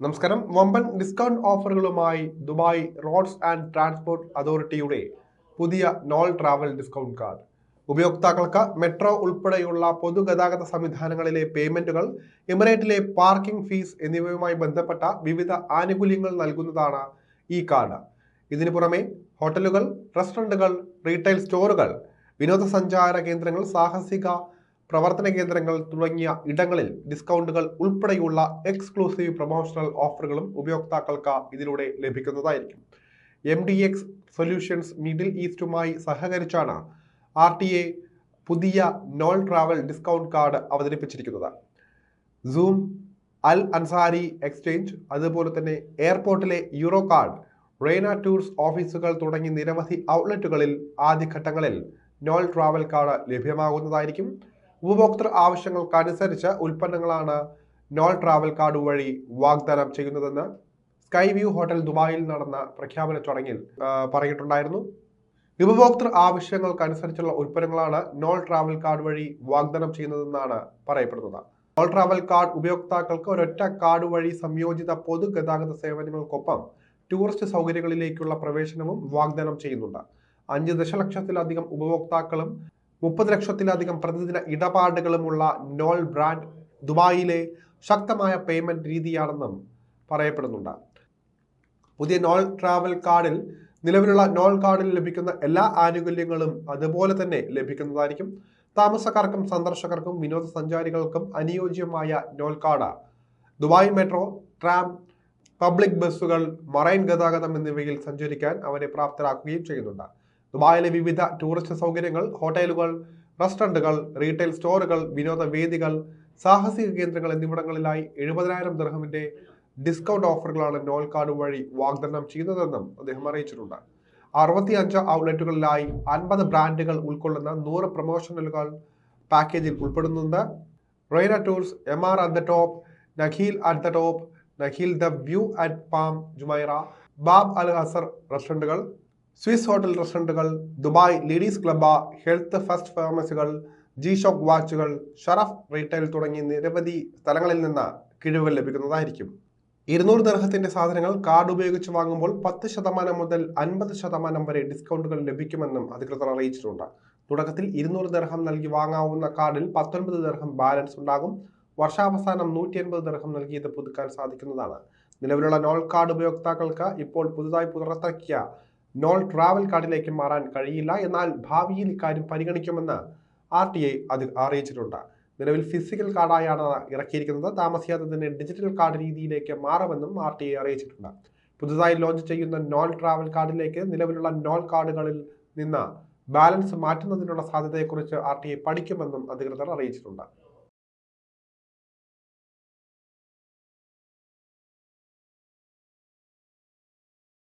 നമസ്കാരം. വമ്പൻ ഡിസ്കൗണ്ട് ഓഫറുകളുമായി ദുബായ് റോഡ്സ് ആൻഡ് ട്രാൻസ്പോർട്ട് അതോറിറ്റിയുടെ പുതിയ നോൾ ട്രാവൽ ഡിസ്കൗണ്ട് കാർഡ് ഉപയോക്താക്കൾക്ക് മെട്രോ ഉൾപ്പെടെയുള്ള പൊതുഗതാഗത സംവിധാനങ്ങളിലെ പേയ്മെന്റുകൾ എമിറേറ്റിലെ പാർക്കിംഗ് ഫീസ് എന്നിവയുമായി ബന്ധപ്പെട്ട വിവിധ ആനുകൂല്യങ്ങൾ നൽകുന്നതാണ് ഈ കാർഡ് ഇതിനു പുറമെ ഹോട്ടലുകൾ റെസ്റ്റോറന്റുകൾ റീറ്റെയിൽ സ്റ്റോറുകൾ വിനോദസഞ്ചാര കേന്ദ്രങ്ങൾ സാഹസിക പ്രവർത്തന കേന്ദ്രങ്ങൾ തുടങ്ങിയ ഇടങ്ങളിൽ ഡിസ്കൗണ്ടുകൾ ഉൾപ്പെടെയുള്ള എക്സ്ക്ലൂസീവ് പ്രൊമോഷണൽ ഓഫറുകളും ഉപയോക്താക്കൾക്ക് ഇതിലൂടെ ലഭിക്കുന്നതായിരിക്കും. M D X solutions middle ഈസ്റ്റുമായി സഹകരിച്ചാണ് ആർ ടി എ പുതിയ നോൾ ട്രാവൽ ഡിസ്കൗണ്ട് കാർഡ് അവതരിപ്പിച്ചിരിക്കുന്നത്. സൂം അൽ അൻസാരി എക്സ്ചേഞ്ച് അതുപോലെ തന്നെ എയർപോർട്ടിലെ യൂറോ കാർഡ് റെയ്ന ടൂർസ് ഓഫീസുകൾ തുടങ്ങി നിരവധി ഔട്ട്ലെറ്റുകളിൽ ആദ്യഘട്ടങ്ങളിൽ നോൾ ട്രാവൽ കാർഡ് ലഭ്യമാകുന്നതായിരിക്കും. ഉപഭോക്തൃ ആവശ്യങ്ങൾക്കനുസരിച്ച് ഉൽപ്പന്നങ്ങളാണ് നോൾ ട്രാവൽ കാർഡ് വഴി വാഗ്ദാനം ചെയ്യുന്നതെന്ന് സ്കൈ വ്യൂ ഹോട്ടൽ ദുബായിൽ നടന്ന പ്രഖ്യാപന ചടങ്ങിൽ പറഞ്ഞിട്ടുണ്ടായിരുന്നു. ഉപഭോക്തൃ ആവശ്യങ്ങൾക്കനുസരിച്ചുള്ള ഉൽപ്പന്നങ്ങളാണ് നോൾ ട്രാവൽ കാർഡ് വഴി വാഗ്ദാനം ചെയ്യുന്നതെന്നാണ് പറയപ്പെടുന്നത്. നോൾ ട്രാവൽ കാർഡ് ഉപയോക്താക്കൾക്ക് ഒരൊറ്റ കാർഡ് വഴി സംയോജിത പൊതുഗതാഗത സേവനങ്ങൾക്കൊപ്പം ടൂറിസ്റ്റ് സൗകര്യങ്ങളിലേക്കുള്ള പ്രവേശനവും വാഗ്ദാനം ചെയ്യുന്നുണ്ട്. അഞ്ച് ദശലക്ഷത്തിലധികം ഉപഭോക്താക്കളും മുപ്പത് ലക്ഷത്തിലധികം പ്രതിദിന ഇടപാടുകളുമുള്ള നോൾ ബ്രാൻഡ് ദുബായിലെ ശക്തമായ പേയ്മെന്റ് രീതിയാണെന്നും പറയപ്പെടുന്നുണ്ട്. പുതിയ നോൾ ട്രാവൽ കാർഡിൽ നിലവിലുള്ള നോൾ കാർഡിൽ ലഭിക്കുന്ന എല്ലാ ആനുകൂല്യങ്ങളും അതുപോലെ തന്നെ ലഭിക്കുന്നതായിരിക്കും. താമസക്കാർക്കും സന്ദർശകർക്കും വിനോദസഞ്ചാരികൾക്കും അനുയോജ്യമായ Nol card. Dubai metro tram public ബസ്സുകൾ മറൈൻ ഗതാഗതം എന്നിവയിൽ സഞ്ചരിക്കാൻ അവരെ പ്രാപ്തരാക്കുകയും ചെയ്യുന്നുണ്ട്. ദുബായിലെ വിവിധ ടൂറിസ്റ്റ് സൗകര്യങ്ങൾ ഹോട്ടലുകൾ റെസ്റ്റോറന്റുകൾ റീറ്റെയിൽ സ്റ്റോറുകൾ വിനോദവേദികൾ സാഹസിക കേന്ദ്രങ്ങൾ എന്നിവിടങ്ങളിലായി എഴുപതിനായിരം ദർഹമിന്റെ ഡിസ്കൗണ്ട് ഓഫറുകളാണ് നോൾ കാർഡ് വഴി വാഗ്ദാനം ചെയ്യുന്നതെന്നും അദ്ദേഹം അറിയിച്ചിട്ടുണ്ട്. അറുപത്തി അഞ്ച് ഔട്ട്ലെറ്റുകളിലായി അൻപത് ബ്രാൻഡുകൾ ഉൾക്കൊള്ളുന്ന നൂറ് പ്രൊമോഷണലുകൾ പാക്കേജിൽ ഉൾപ്പെടുന്നുണ്ട്. Rayna tours Emaar at the top Nakheel at the top Nakheel the view at Palm Jumeirah Bab al Qasr റെസ്റ്റോറന്റുകൾ Swiss hotel റെസ്റ്റോറന്റുകൾ Dubai ladies club health first ഫാർമസികൾ G shock വാച്ചുകൾ ഷറഫ് റീറ്റെയിൽ തുടങ്ങി നിരവധി സ്ഥലങ്ങളിൽ നിന്ന് കിഴിവുകൾ ലഭിക്കുന്നതായിരിക്കും. ഇരുന്നൂറ് ദർഹത്തിന്റെ സാധനങ്ങൾ കാർഡ് ഉപയോഗിച്ച് വാങ്ങുമ്പോൾ പത്ത് ശതമാനം മുതൽ അൻപത് ശതമാനം വരെ ഡിസ്കൗണ്ടുകൾ ലഭിക്കുമെന്നും അധികൃതർ അറിയിച്ചിട്ടുണ്ട്. തുടക്കത്തിൽ ഇരുന്നൂറ് ദർഹം നൽകി വാങ്ങാവുന്ന കാർഡിൽ പത്തൊൻപത് ദർഹം ബാലൻസ് ഉണ്ടാകും. വർഷാവസാനം നൂറ്റി അൻപത് ദർഹം നൽകി ഇത് പുതുക്കാൻ സാധിക്കുന്നതാണ്. നിലവിലുള്ള നോൾ കാർഡ് ഉപയോക്താക്കൾക്ക് ഇപ്പോൾ പുതുതായി പുറത്തിറക്കിയ നോൾ ട്രാവൽ കാർഡിലേക്ക് മാറാൻ കഴിയില്ല. എന്നാൽ ഭാവിയിൽ ഇക്കാര്യം പരിഗണിക്കുമെന്ന് ആർ ടി ഐ അത് അറിയിച്ചിട്ടുണ്ട്. നിലവിൽ ഫിസിക്കൽ കാർഡായാണ് ഇറക്കിയിരിക്കുന്നത്. താമസിയാതെ തന്നെ ഡിജിറ്റൽ കാർഡ് രീതിയിലേക്ക് മാറുമെന്നും ആർ ടി ഐ അറിയിച്ചിട്ടുണ്ട്. പുതുതായി ലോഞ്ച് ചെയ്യുന്ന നോൺ ട്രാവൽ കാർഡിലേക്ക് നിലവിലുള്ള നോൺ കാർഡുകളിൽ നിന്ന് ബാലൻസ് മാറ്റുന്നതിനുള്ള സാധ്യതയെക്കുറിച്ച് ആർ ടി ഐ പഠിക്കുമെന്നും അധികൃതർ അറിയിച്ചിട്ടുണ്ട്.